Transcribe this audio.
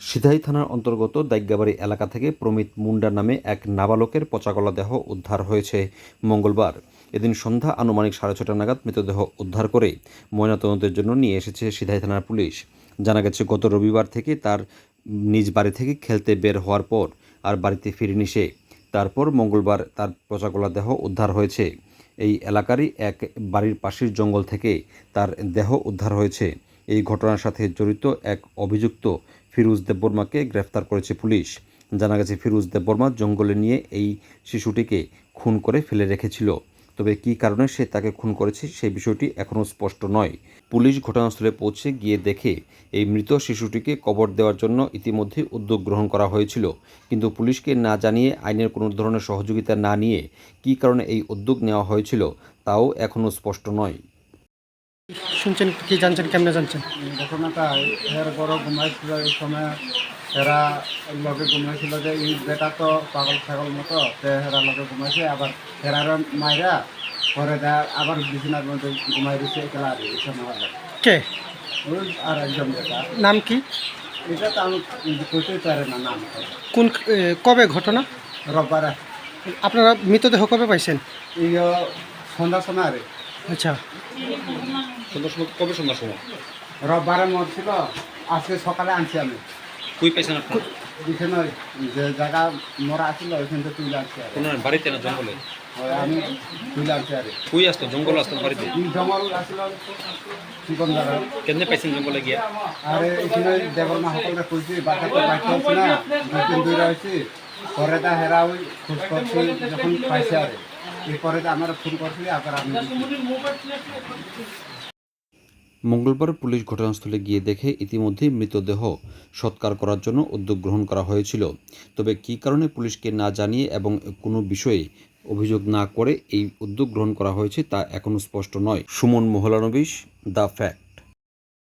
সিধাই থানার অন্তর্গত দাইগ্যাবাড়ি এলাকা থেকে প্রমিত মুন্ডা নামে এক নাবালকের পচাগলা দেহ উদ্ধার হয়েছে। মঙ্গলবার এদিন সন্ধ্যা আনুমানিক সাড়ে ছটা নাগাদ মৃতদেহ উদ্ধার করে ময়নাতদন্তের জন্য নিয়ে এসেছে সিধাই থানার পুলিশ। জানা গেছে, গত রবিবার থেকে তার নিজ বাড়ি থেকে খেলতে বের হওয়ার পর আর বাড়িতে ফিরেনি সে। তারপর মঙ্গলবার তার পচাগলা দেহ উদ্ধার হয়েছে। এই এলাকারই এক বাড়ির পাশের জঙ্গল থেকে তার দেহ উদ্ধার হয়েছে। এই ঘটনার সাথে জড়িত এক অভিযুক্ত ফিরোজ দেববর্মাকে গ্রেফতার করেছে পুলিশ। জানা গেছে, ফিরোজ দেববর্মা জঙ্গলে নিয়ে এই শিশুটিকে খুন করে ফেলে রেখেছিল। তবে কী কারণে সে তাকে খুন করেছে সেই বিষয়টি এখনও স্পষ্ট নয়। পুলিশ ঘটনাস্থলে পৌঁছে গিয়ে দেখে, এই মৃত শিশুটিকে কবর দেওয়ার জন্য ইতিমধ্যে উদ্যোগ গ্রহণ করা হয়েছিল। কিন্তু পুলিশকে না জানিয়ে, আইনের কোনো ধরনের সহযোগিতা না নিয়ে কী কারণে এই উদ্যোগ নেওয়া হয়েছিল, তাও এখনও স্পষ্ট নয়। শুনছেন কি জানছেন কেমনে জানছেন? ঘটনাটা এর বড় ঘুমাইছিল এই সময়। এরা লগে ঘুমাইছিল যে এই বেটা তো পাগল ছাগল মতো তে হেরা লগে ঘুমাইছে আবার হেরার মাইরা পরে আবার বিছানার মধ্যে ঘুমাই দিছে একলা আর এই সময়। কে? আর একজন বেটা। নাম কি? এটা তো আমি কইতেই পারে না নাম কোন কবে ঘটনা? রব্বারে। আপনারা মৃতদেহ কবে পাইছেন? এই সন্ধ্যা সময় আরে। আচ্ছা। সন্ধ্যার সময় কবে সন্ধ্যার সময়? রব্বারে মরছিল আজকে সকালে আনছি আমি। কই পাইছেন আপনার? বিছানা যে জায়গা মরা আছিল ওইখান থেকে তুলে আনছি আর কোন বাড়িতে না জঙ্গলে? আমি তুলে আনছি আরে কই আসতো? জঙ্গল আসতো বাড়িতে? জঙ্গল আসছিল চিকন জায়গা কেমনে পাইছেন জঙ্গলে গিয়া? আরে এখানে দেবর মা সকলকে কইছি বাচ্চা তো পাইতে হচ্ছে না। দুই তিন দুই রয়েছি পরে তা হেরা ওই খোঁজ করছি যখন পাইছে আরে এরপরে আমার ফোন করছি আবার আমি মঙ্গলবার পুলিশ ঘটনাস্থলে গিয়ে দেখে ইতিমধ্যেই মৃতদেহ সৎকার করার জন্য উদ্যোগ গ্রহণ করা হয়েছিল। তবে কী কারণে পুলিশকে না জানিয়ে এবং কোনো বিষয়ে অভিযোগ না করে এই উদ্যোগ গ্রহণ করা হয়েছে তা এখনও স্পষ্ট নয়। Suman Mohalanobis the fact.